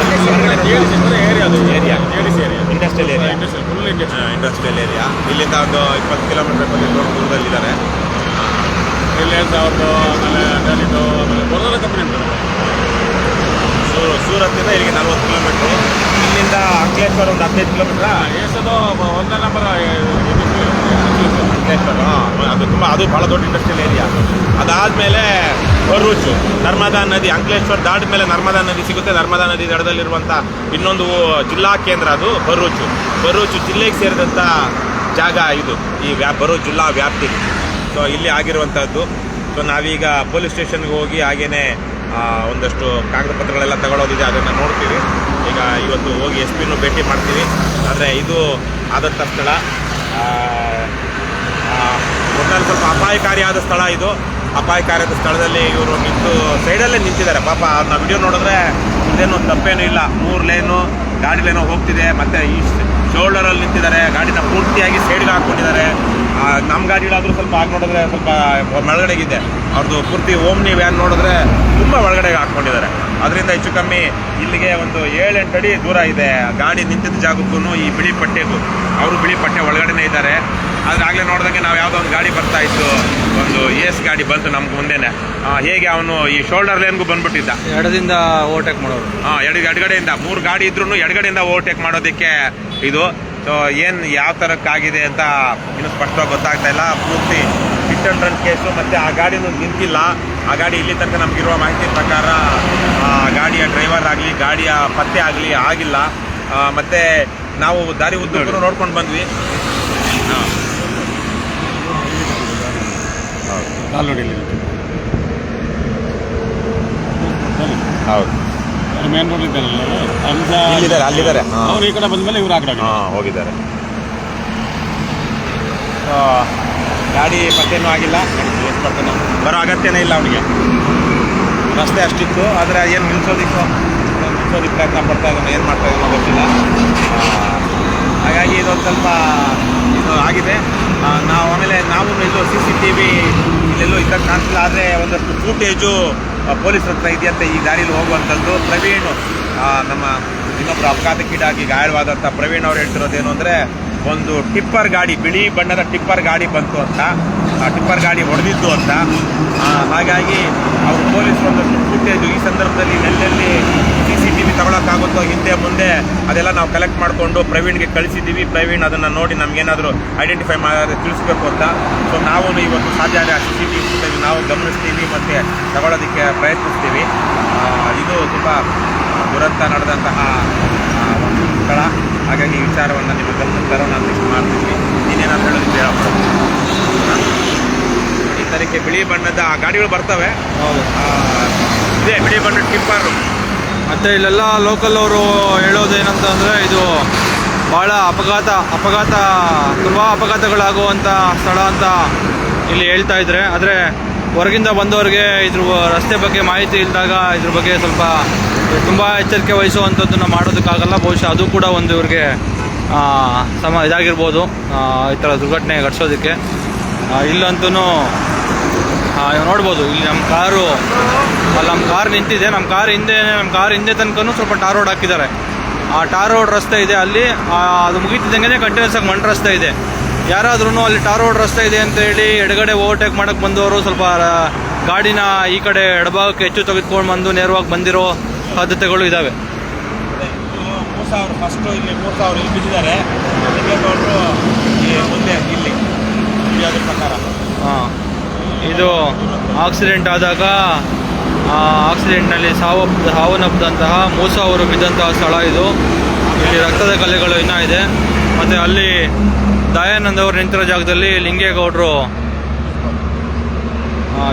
ಏರಿಯಾ ಅದು. Area GIDC area industrial area industrial full industrial area ಇಲ್ಲಿಂದ ಒಂದು ಇಪ್ಪತ್ತು ಕಿಲೋಮೀಟರ್ ದೂರದಲ್ಲಿದ್ದಾರೆ. ರಿಲಯನ್ಸ್ ಅವ್ರದ್ದು ಆಮೇಲೆ ಅದಾನಿದು ಆಮೇಲೆ ಕಂಪನಿ ಉಂಟು ಸೂ- ಸೂರತ್ನಿಂದ ಇಲ್ಲಿಗೆ ನಲ್ವತ್ತು ಕಿಲೋಮೀಟ್ರು. ಇಲ್ಲಿಂದ ಅಂಕಲೇಶ್ವರ ಒಂದು ಹದಿನೈದು ಕಿಲೋಮೀಟ್ರಾ? ಎಷ್ಟದು ಒಂದೇ ನಂಬರ್ ಅಂಕಲೇಶ್ವರ. ಹಾಂ ಅದು ತುಂಬ ಅದು ಭಾಳ ದೊಡ್ಡ ಇಂಡಸ್ಟ್ರಿಯಲ್ ಏರಿಯಾ ಅದಾದಮೇಲೆ ಭರೂಚು ನರ್ಮದಾ ನದಿ ಅಂಕಲೇಶ್ವರ ದಾಟಿದ ಮೇಲೆ ನರ್ಮದಾ ನದಿ ಸಿಗುತ್ತೆ. ನರ್ಮದಾ ನದಿ ದಡದಲ್ಲಿರುವಂಥ ಇನ್ನೊಂದು ಜಿಲ್ಲಾ ಕೇಂದ್ರ ಅದು ಭರೂಚು. ಭರೂಚು ಜಿಲ್ಲೆಗೆ ಸೇರಿದಂಥ ಜಾಗ ಇದು ಈ ವ್ಯಾ ಬರೋ ಜಿಲ್ಲಾ ವ್ಯಾಪ್ತಿ. ಸೊ ಇಲ್ಲಿ ಆಗಿರುವಂಥದ್ದು. ಸೊ ನಾವೀಗ ಪೊಲೀಸ್ ಸ್ಟೇಷನ್ಗೆ ಹೋಗಿ ಹಾಗೇನೆ ಆ, ಒಂದಷ್ಟು ಕಾಗದ ಪತ್ರಗಳೆಲ್ಲ ತಗೊಳ್ಳೋದಿದೆ ಅದನ್ನು ನೋಡ್ತೀವಿ. ಈಗ ಇವತ್ತು ಹೋಗಿ ಎಸ್ ಪಿನೂ ಭೇಟಿ ಮಾಡ್ತೀವಿ. ಆದರೆ ಇದು ಆದಂಥ ಸ್ಥಳ ಒಟ್ನಲ್ಲಿ ಸ್ವಲ್ಪ ಅಪಾಯಕಾರಿಯಾದ ಸ್ಥಳ ಇದು. ಅಪಾಯಕಾರಿಯಾದ ಸ್ಥಳದಲ್ಲಿ ಇವರು ನಿಂತು ಸೈಡಲ್ಲೇ ನಿಂತಿದ್ದಾರೆ. ಪಾಪ ಅವ್ರನ್ನ ವಿಡಿಯೋ ನೋಡಿದ್ರೆ ಇದೇನು ತಪ್ಪೇನೂ ಇಲ್ಲ. ಮೂರು ಲೇನು, ಗಾಡಿ ಲೇನೋ ಹೋಗ್ತಿದೆ. ಮತ್ತು ಈ ಶೋಲ್ಡರಲ್ಲಿ ನಿಂತಿದ್ದಾರೆ. ಗಾಡಿನ ಪೂರ್ತಿಯಾಗಿ ಸೈಡ್ಗೆ ಹಾಕ್ಕೊಂಡಿದ್ದಾರೆ. ನಮ್ಮ ಗಾಡಿಗಳಾದರೂ ಸ್ವಲ್ಪ ಆಗಿ ನೋಡಿದ್ರೆ ಸ್ವಲ್ಪ ಮೆಳಗಡೆಗಿದೆ. ಅವ್ರದ್ದು ಪೂರ್ತಿ ಓಮ್ನಿ ವ್ಯಾನ್ ನೋಡಿದ್ರೆ ತುಂಬ ಒಳಗಡೆಗೆ ಹಾಕ್ಕೊಂಡಿದ್ದಾರೆ. ಅದರಿಂದ ಹೆಚ್ಚು ಕಮ್ಮಿ ಇಲ್ಲಿಗೆ ಒಂದು ಏಳೆಂಟು ಅಡಿ ದೂರ ಇದೆ. ಗಾಡಿ ನಿಂತಿದ್ದ ಜಾಗಕ್ಕೂ ಈ ಬಿಳಿ ಪಟ್ಟೆಗೂ ಅವರು ಬಿಳಿ ಪಟ್ಟೆ ಒಳಗಡೆನೇ ಇದ್ದಾರೆ. ಆದರೆ ಆಗಲೇ ನೋಡಿದಂಗೆ ನಾವು ಯಾವುದೋ ಒಂದು ಗಾಡಿ ಬರ್ತಾ ಇತ್ತು. ಒಂದು ಎಸ್ ಗಾಡಿ ಬಂತು ನಮ್ಗೆ ಮುಂದೆನೆ. ಹೇಗೆ ಅವನು ಈ ಶೋಲ್ಡರ್ ಲೇನ್ಗೂ ಬಂದ್ಬಿಟ್ಟಿದ್ದ. ಎಡದಿಂದ ಓವರ್ಟೇಕ್ ಮಾಡೋರು. ಹಾಂ ಎಡ ಎಡಗಡೆಯಿಂದ ಮೂರು ಗಾಡಿ ಇದ್ರೂ ಎಡಗಡೆಯಿಂದ ಓವರ್ಟೇಕ್ ಮಾಡೋದಕ್ಕೆ ಇದು. ಸೊ ಏನು ಯಾವ ಥರಕ್ಕಾಗಿದೆ ಅಂತ ಇನ್ನೂ ಸ್ಪಷ್ಟವಾಗಿ ಗೊತ್ತಾಗ್ತಾ ಇಲ್ಲ. ಪೂರ್ತಿ ಹಿಟ್ ಅಂಡ್ ರನ್ ಕೇಸು ಮತ್ತು ಆ ಗಾಡಿನೂ ನಿಂತಿಲ್ಲ. ಆ ಗಾಡಿ ಇಲ್ಲಿ ತನಕ ನಮಗಿರುವ ಮಾಹಿತಿ ಪ್ರಕಾರ ಆ ಗಾಡಿಯ ಡ್ರೈವರ್ ಆಗಲಿ ಗಾಡಿಯ ಪತ್ತೆ ಆಗಲಿ ಆಗಿಲ್ಲ. ಮತ್ತು ನಾವು ದಾರಿ ಉದ್ದಕ್ಕೂ ನೋಡ್ಕೊಂಡು ಬಂದ್ವಿ. ಹೌದು. ಮೇನ್ ರೋಡ್ ಅಲ್ಲಿದ್ದಾರೆ. ಅವ್ರು ಈ ಕಡೆ ಬಂದ್ಮೇಲೆ ಇವ್ರು ಹೋಗಿದ್ದಾರೆ. ಹಾಂ ಹೋಗಿದ್ದಾರೆ. ಗಾಡಿ ಪತ್ತೆನೂ ಆಗಿಲ್ಲ. ಪತ್ತೆನೂ ಬರೋ ಅಗತ್ಯನೇ ಇಲ್ಲ ಅವನಿಗೆ. ರಸ್ತೆ ಅಷ್ಟಿತ್ತು, ಆದರೆ ಏನು ನಿಲ್ಸೋದಿಕ್ಕೋ ನಿಲ್ಸೋದಿಕ್ಕೆ ಪ್ರಯತ್ನ ಪಡ್ತಾ ಇದ್ದಾನೆ. ಏನು ಮಾಡ್ತಾ ಇದ್ದಾನೋ ಗೊತ್ತಿಲ್ಲ. ಹಾಗಾಗಿ ಇದೊಂದು ಸ್ವಲ್ಪ ಇದು ಆಗಿದೆ. ನಾವು ಆಮೇಲೆ ನಾವು ಇದು ಸಿ ಸಿ ಟಿ ವಿ ಇಲ್ಲೆಲ್ಲೂ ಇದ್ದಾಗ ಕಾಣಿಸಿಲ್ಲ ಆದರೆ ಒಂದಷ್ಟು ಫೂಟೇಜು ಪೊಲೀಸ್ ಹತ್ರ ಇದೆಯಂತೆ ಈ ದಾರಿಯಲ್ಲಿ ಹೋಗುವಂಥದ್ದು ಪ್ರವೀಣ್ ನಮ್ಮ ಇನ್ನೊಬ್ಬರು ಅಪಘಾತಕ್ಕೀಡಾಗಿ ಗಾಯವಾದಂಥ ಪ್ರವೀಣ್ ಅವ್ರು ಹೇಳ್ತಿರೋದೇನು ಅಂದರೆ ಒಂದು ಟಿಪ್ಪರ್ ಗಾಡಿ ಬಿಳಿ ಬಣ್ಣದ ಟಿಪ್ಪರ್ ಗಾಡಿ ಬಂತು ಅಂತ. ಆ ಟಿಪ್ಪರ್ ಗಾಡಿ ಹೊಡೆದಿದ್ದು ಅಂತ. ಹಾಗಾಗಿ ಅವರು ಪೊಲೀಸ್ ಒಂದಷ್ಟು ಫುಟೇಜು ಈ ಸಂದರ್ಭದಲ್ಲಿ ಎಲ್ಲೆಲ್ಲಿ ಸಿ ಸಿ ಟಿ ವಿ ತಗೊಳಕ್ಕಾಗುತ್ತೋ ಹಿಂದೆ ಮುಂದೆ ಅದೆಲ್ಲ ನಾವು ಕಲೆಕ್ಟ್ ಮಾಡಿಕೊಂಡು ಪ್ರವೀಣ್ಗೆ ಕಳಿಸಿದ್ದೀವಿ. ಪ್ರವೀಣ್ ಅದನ್ನು ನೋಡಿ ನಮಗೇನಾದರೂ ಐಡೆಂಟಿಫೈ ಮಾಡಿ ತಿಳಿಸ್ಬೇಕು ಅಂತ. ಸೊ ನಾವು ಇವತ್ತು ಸಾಧ್ಯ ಆಗ ಸಿ ಸಿ ಟಿ ವಿ ನಾವು ಗಮನಿಸ್ತೀವಿ ಮತ್ತು ತಗೊಳ್ಳೋದಕ್ಕೆ ಪ್ರಯತ್ನಿಸ್ತೀವಿ. ಇದು ತುಂಬ ದುರಂತ ನಡೆದಂತಹ ಆ, ಒಂದು ಸ್ಥಳ. ಹಾಗಾಗಿ ಈ ವಿಚಾರವನ್ನು ನಿಮ್ಮ ಗಮನಕ್ಕೆ ತರೋಣ ಅಂತ ಇಷ್ಟು ಮಾಡ್ತೀವಿ. ನೀನೇನಾದ್ರು ಹೇಳೋದಿಕ್ಕೆ ಹೇಳಪ್ಪ ಈ ತರಕ್ಕೆ ಬಿಳಿ ಬಣ್ಣದ ಗಾಡಿಗಳು ಬರ್ತವೆ. ಇದೇ ಆ, ಬಿಳಿ ಬಣ್ಣದ ಟಿಪ್ಪರ್. ಮತ್ತು ಇಲ್ಲೆಲ್ಲ ಲೋಕಲ್ ಅವರು ಹೇಳೋದೇನಂತಂದ್ರೆ ಇದು ಭಾಳ ಅಪಘಾತ ಅಪಘಾತ ತುಂಬ ಅಪಘಾತಗಳಾಗುವಂಥ ಸ್ಥಳ ಅಂತ ಇಲ್ಲಿ ಹೇಳ್ತಾ ಇದ್ರೆ. ಆದರೆ ಹೊರಗಿಂದ ಬಂದವರಿಗೆ ಇದ್ರ ರಸ್ತೆ ಬಗ್ಗೆ ಮಾಹಿತಿ ಇಲ್ಲದಾಗ ಇದ್ರ ಬಗ್ಗೆ ಸ್ವಲ್ಪ ತುಂಬ ಎಚ್ಚರಿಕೆ ವಹಿಸುವಂಥದ್ದನ್ನು ಮಾಡೋದಕ್ಕಾಗಲ್ಲ. ಬಹುಶಃ ಅದು ಕೂಡ ಒಂದು ಇವ್ರಿಗೆ ಸಮ ಇದಾಗಿರ್ಬೋದು. ಈ ಥರ ದುರ್ಘಟನೆ ಘಟಿಸೋದಕ್ಕೆ. ಇಲ್ಲಂತೂ ನೋಡ್ಬೋದು. ಇಲ್ಲಿ ನಮ್ಮ ಕಾರು, ಅಲ್ಲಿ ನಮ್ಮ ಕಾರ್ ನಿಂತಿದೆ. ನಮ್ಮ ಕಾರ್ ಹಿಂದೆ ನಮ್ಮ ಕಾರ್ ಹಿಂದೆ ತನಕನೂ ಸ್ವಲ್ಪ ಟಾರ್ ರೋಡ್ ಹಾಕಿದ್ದಾರೆ. ಆ ಟಾರ್ ರೋಡ್ ರಸ್ತೆ ಇದೆ ಅಲ್ಲಿ. ಅದು ಮುಗಿತಿದ್ದಂಗೆ ಕಂಟಿನ್ಯೂಸ್ ಆಗಿ ಮಣ್ಣು ರಸ್ತೆ ಇದೆ. ಯಾರಾದ್ರೂ ಅಲ್ಲಿ ಟಾರ್ ರೋಡ್ ರಸ್ತೆ ಇದೆ ಅಂತ ಹೇಳಿ ಎಡಗಡೆ ಓವರ್ಟೇಕ್ ಮಾಡೋಕ್ಕೆ ಬಂದವರು ಸ್ವಲ್ಪ ಗಾಡಿನ ಈ ಕಡೆ ಎಡಭಾಗಕ್ಕೆ ಹೆಚ್ಚು ತೆಗೆದುಕೊಂಡು ಬಂದು ನೇರವಾಗಿ ಬಂದಿರೋ ಸಾಧ್ಯತೆಗಳು ಇದ್ದಾವೆ ಮೂರು ಸಾವಿರ ಫಸ್ಟು ಇಲ್ಲಿ ಮೂರು ಸಾವಿರ ಇಲ್ಲಿ ಬಿದ್ದಿದ್ದಾರೆ ಮುಂದೆ ಇಲ್ಲಿ ಪ್ರಕಾರ. ಹಾಂ ಇದು ಆಕ್ಸಿಡೆಂಟ್ ಆದಾಗ ಆಕ್ಸಿಡೆಂಟ್ನಲ್ಲಿ ಸಾವು ಸಾವನ್ನಪ್ಪಿದಂತಹ ಮೂಸ ಅವರು ಬಿದ್ದಂತಹ ಸ್ಥಳ ಇದು. ಇಲ್ಲಿ ರಕ್ತದ ಕಲೆಗಳು ಇನ್ನೂ ಇದೆ. ಮತ್ತು ಅಲ್ಲಿ ದಯಾನಂದ್ ಅವರು ನಿಂತಿರೋ ಜಾಗದಲ್ಲಿ ಲಿಂಗೇಗೌಡರು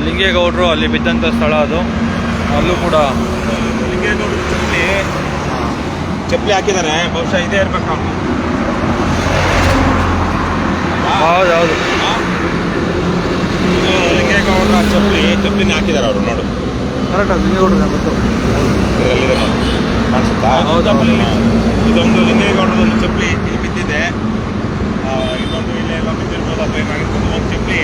ಲಿಂಗೇಗೌಡರು ಅಲ್ಲಿ ಬಿದ್ದಂಥ ಸ್ಥಳ ಅದು. ಅಲ್ಲೂ ಕೂಡ ಲಿಂಗೇಗೌಡರು ಚಪ್ಪಲಿ. ಚಪ್ಪಲಿ ಹಾಕಿದ್ದಾರೆ ಬಹುಶಃ ಇದೇ ಇರ್ಬೇಕು ಹೌದೌದು. ಇದು ಲಿಂಗೇಗೌಡರ ಚಪ್ಪಲಿ ಚಪ್ಪಲಿನ ಹಾಕಿದ್ದಾರೆ ಅವರು ನೋಡು. ಕರೆಕ್ಟ್ ಅದು ಲಿಂಗೇಗೌಡರು ಗೊತ್ತು. ಇದರಲ್ಲಿದೆ ನೋಡಿ. ಕಾಣಿಸುತ್ತಾ? ಚಪ್ಪಲಿ. ಇದೊಂದು ಲಿಂಗೇಗೌಡರದೊಂದು ಚಪ್ಪಲಿ ಇಲ್ಲಿ ಬಿದ್ದಿದೆ. ಆ, ಇನ್ನೊಂದು ಇಲ್ಲಿ ಎಲ್ಲ ಬಿದ್ದಿರ್ಬೋದು ಅಥವಾ ಏನಾಗಿರ್ಬೋದು ಒಂದು ಚಪ್ಪಲಿ.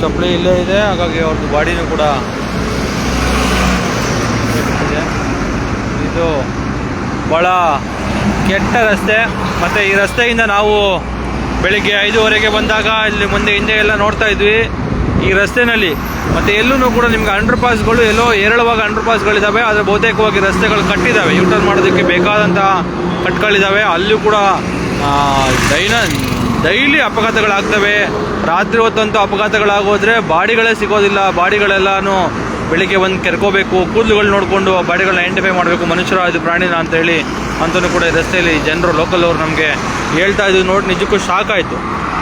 ಚಪ್ಪಲಿ ಇಲ್ಲೇ ಇದೆ ಹಾಗಾಗಿ ಅವ್ರದ್ದು ಬಾಡಿನೂ ಕೂಡ ಇದೆ. ಇದು ಭಾಳ ಕೆಟ್ಟ ರಸ್ತೆ. ಮತ್ತು ಈ ರಸ್ತೆಯಿಂದ ನಾವು ಬೆಳಿಗ್ಗೆ ಐದೂವರೆಗೆ ಬಂದಾಗ ಇಲ್ಲಿ ಮುಂದೆ ಹಿಂದೆ ಎಲ್ಲ ನೋಡ್ತಾ ಇದ್ವಿ. ಈ ರಸ್ತೆನಲ್ಲಿ ಮತ್ತು ಎಲ್ಲೂ ಕೂಡ ನಿಮ್ಗೆ ಅಂಡರ್ ಪಾಸ್ಗಳು ಎಲ್ಲೋ ಏರಳವಾಗಿ ಅಂಡರ್ ಪಾಸ್ಗಳಿದ್ದಾವೆ ಆದರೆ ಬಹುತೇಕವಾಗಿ ರಸ್ತೆಗಳು ಕಟ್ಟಿದ್ದಾವೆ ಯೂಟರ್ನ್ ಮಾಡೋದಕ್ಕೆ ಬೇಕಾದಂಥ ಕಟ್ಗಳಿದ್ದಾವೆ ಅಲ್ಲೂ ಕೂಡ ಡೈನ ಡೈಲಿ ಅಪಘಾತಗಳಾಗ್ತವೆ. ರಾತ್ರಿ ಹೊತ್ತಂತೂ ಅಪಘಾತಗಳಾಗೋದ್ರೆ ಬಾಡಿಗಳೇ ಸಿಗೋದಿಲ್ಲ. ಬಾಡಿಗಳೆಲ್ಲಾನು ಬೆಳಿಗ್ಗೆ ಬಂದು ಕೆರ್ಕೋಬೇಕು, ಕೂದಲುಗಳು ನೋಡಿಕೊಂಡು ಆ ಬಾಡಿಗಳನ್ನ ಐಡೆಂಟಿಫೈ ಮಾಡಬೇಕು, ಮನುಷ್ಯರ ಇದು ಪ್ರಾಣಿನ ಅಂತ ಹೇಳಿ ಅಂತಲೂ ಕೂಡ ರಸ್ತೆಯಲ್ಲಿ ಜನರು ಲೋಕಲ್ ಅವರು ನಮಗೆ ಹೇಳ್ತಾ ಇದ್ದು ನೋಡಿ ನಿಜಕ್ಕೂ ಶಾಕ್ ಆಯಿತು.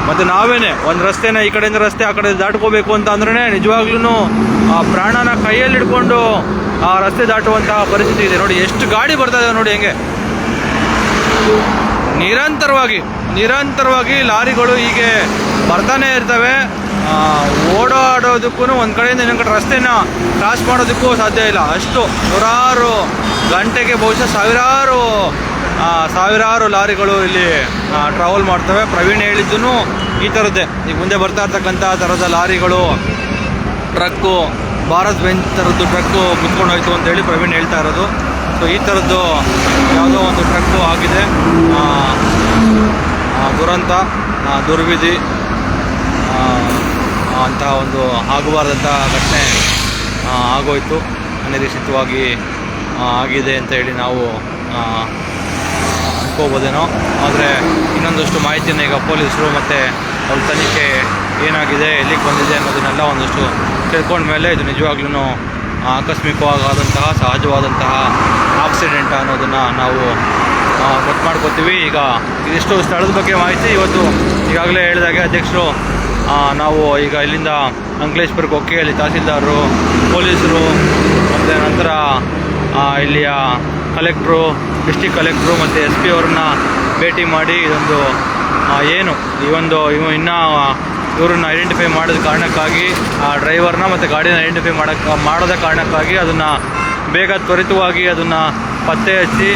ಮತ್ತು ನಾವೇನೆ ಒಂದು ರಸ್ತೆನ ಈ ಕಡೆಯಿಂದ ರಸ್ತೆ ಆ ಕಡೆ ದಾಟ್ಕೋಬೇಕು ಅಂತ ಅಂದ್ರೆ ನಿಜವಾಗ್ಲೂ ಆ ಪ್ರಾಣನ ಕೈಯಲ್ಲಿ ಹಿಡ್ಕೊಂಡು ಆ ರಸ್ತೆ ದಾಟುವಂತಹ ಪರಿಸ್ಥಿತಿ ಇದೆ. ನೋಡಿ ಎಷ್ಟು ಗಾಡಿ ಬರ್ತಾ ಇದೆ ನೋಡಿ ಹೆಂಗೆ. ನಿರಂತರವಾಗಿ ನಿರಂತರವಾಗಿ ಲಾರಿಗಳು ಹೀಗೆ ಬರ್ತಾನೆ ಇರ್ತವೆ. ಓಡಾಡೋದಕ್ಕೂ ಒಂದು ಕಡೆಯಿಂದ ಇನ್ನೊಂದು ಕಡೆ ರಸ್ತೆನ ಕ್ರಾಸ್ ಮಾಡೋದಕ್ಕೂ ಸಾಧ್ಯ ಇಲ್ಲ. ಅಷ್ಟು ನೂರಾರು ಗಂಟೆಗೆ ಬಹುಶಃ ಸಾವಿರಾರು ಸಾವಿರಾರು ಲಾರಿಗಳು ಇಲ್ಲಿ ಟ್ರಾವೆಲ್ ಮಾಡ್ತವೆ. ಪ್ರವೀಣ್ ಹೇಳಿದ್ದೂ ಈ ಥರದ್ದೇ ಈಗ ಮುಂದೆ ಬರ್ತಾ ಇರ್ತಕ್ಕಂಥ ಥರದ ಲಾರಿಗಳು ಟ್ರಕ್ಕು ಭಾರತ್ ಬೆಂಚ್ ಥರದ್ದು ಟ್ರಕ್ಕು ಕುತ್ಕೊಂಡು ಹೋಯ್ತು ಅಂತೇಳಿ ಪ್ರವೀಣ್ ಹೇಳ್ತಾ ಇರೋದು. ಸೊ ಈ ಥರದ್ದು ಯಾವುದೋ ಒಂದು ಟ್ರಕ್ಕು ಆಗಿದೆ. ದುರಂತ ದುರ್ವಿಧಿ ಅಂತಹ ಒಂದು ಆಗಬಾರ್ದಂಥ ಘಟನೆ ಆಗೋಯಿತು. ಅನಿರೀಕ್ಷಿತವಾಗಿ ಆಗಿದೆ ಅಂತ ಹೇಳಿ ನಾವು ಅನ್ಕೋಬೋದೇನೋ ಆದರೆ ಇನ್ನೊಂದಷ್ಟು ಮಾಹಿತಿಯನ್ನು ಈಗ ಪೊಲೀಸರು ಮತ್ತು ಅವ್ರ ತನಿಖೆ ಏನಾಗಿದೆ, ಎಲ್ಲಿಗೆ ಬಂದಿದೆ ಅನ್ನೋದನ್ನೆಲ್ಲ ಒಂದಷ್ಟು ತಿಳ್ಕೊಂಡ ಮೇಲೆ ಇದು ನಿಜವಾಗ್ಲೂ ಆಕಸ್ಮಿಕವಾದಂತಹ, ಸಹಜವಾದಂತಹ ಆಕ್ಸಿಡೆಂಟ್ ಅನ್ನೋದನ್ನು ನಾವು ಗೊತ್ತು ಮಾಡ್ಕೋತೀವಿ ಈಗ ಇದಿಷ್ಟು ಸ್ಥಳದ ಬಗ್ಗೆ ಮಾಹಿತಿ ಇವತ್ತು ಈಗಾಗಲೇ ಹೇಳಿದಾಗೆ ಅಧ್ಯಕ್ಷರು ನಾವು ಈಗ ಇಲ್ಲಿಂದ ಅಂಕಲೇಶ್ವರಕ್ಕೆ ಹೋಗಿ ಅಲ್ಲಿ ತಹಸೀಲ್ದಾರರು ಪೊಲೀಸರು, ಮತ್ತು ನಂತರ ಇಲ್ಲಿಯ ಕಲೆಕ್ಟ್ರು ಡಿಸ್ಟಿಕ್ ಕಲೆಕ್ಟ್ರು ಮತ್ತು ಎಸ್ ಪಿ ಅವ್ರನ್ನ ಭೇಟಿ ಮಾಡಿ ಇದೊಂದು ಏನು, ಈ ಒಂದು, ಇವ ಇನ್ನೂ ಇವ್ರನ್ನ ಐಡೆಂಟಿಫೈ ಮಾಡಿದ ಕಾರಣಕ್ಕಾಗಿ, ಆ, ಡ್ರೈವರ್ನ ಮತ್ತು ಗಾಡಿನ ಐಡೆಂಟಿಫೈ ಮಾಡೋಕ್ಕೆ ಮಾಡೋದ ಕಾರಣಕ್ಕಾಗಿ ಅದನ್ನು ಬೇಗ ತ್ವರಿತವಾಗಿ ಅದನ್ನು ಪತ್ತೆ ಹಚ್ಚಿ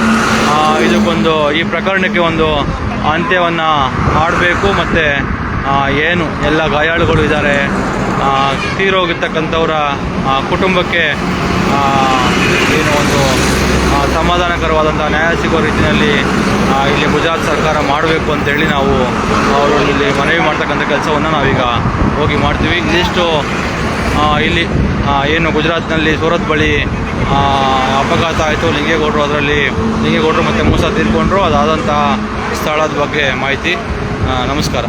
ಇದಕ್ಕೊಂದು, ಈ ಪ್ರಕರಣಕ್ಕೆ ಒಂದು ಅಂತ್ಯವನ್ನು ಮಾಡಬೇಕು ಮತ್ತು ಏನು, ಎಲ್ಲ ಗಾಯಾಳುಗಳು ಇದ್ದಾರೆ. ತೀರೋಗಿರ್ತಕ್ಕಂಥವರ ಕುಟುಂಬಕ್ಕೆ ಏನು ಒಂದು ಸಮಾಧಾನಕರವಾದಂಥ ನ್ಯಾಯ ಸಿಗೋ ರೀತಿಯಲ್ಲಿ ಇಲ್ಲಿ ಗುಜರಾತ್ ಸರ್ಕಾರ ಮಾಡಬೇಕು ಅಂತೇಳಿ ನಾವು ಅವರು ಇಲ್ಲಿ ಮನವಿ ಮಾಡ್ತಕ್ಕಂಥ ಕೆಲಸವನ್ನು ನಾವೀಗ ಹೋಗಿ ಮಾಡ್ತೀವಿ. ಇದಿಷ್ಟು ಇಲ್ಲಿ ಏನು ಗುಜರಾತ್ನಲ್ಲಿ ಸೂರತ್ ಬಳಿ ಅಪಘಾತ ಆಯಿತು. ಲಿಂಗೇಗೌಡರು ಅದರಲ್ಲಿ, ಲಿಂಗೇಗೌಡರು ಮತ್ತು ಮೂಸ ತೀರ್ಕೊಂಡ್ರು. ಅದಾದಂತಹ ಸ್ಥಳದ ಬಗ್ಗೆ ಮಾಹಿತಿ ನಮಸ್ಕಾರ.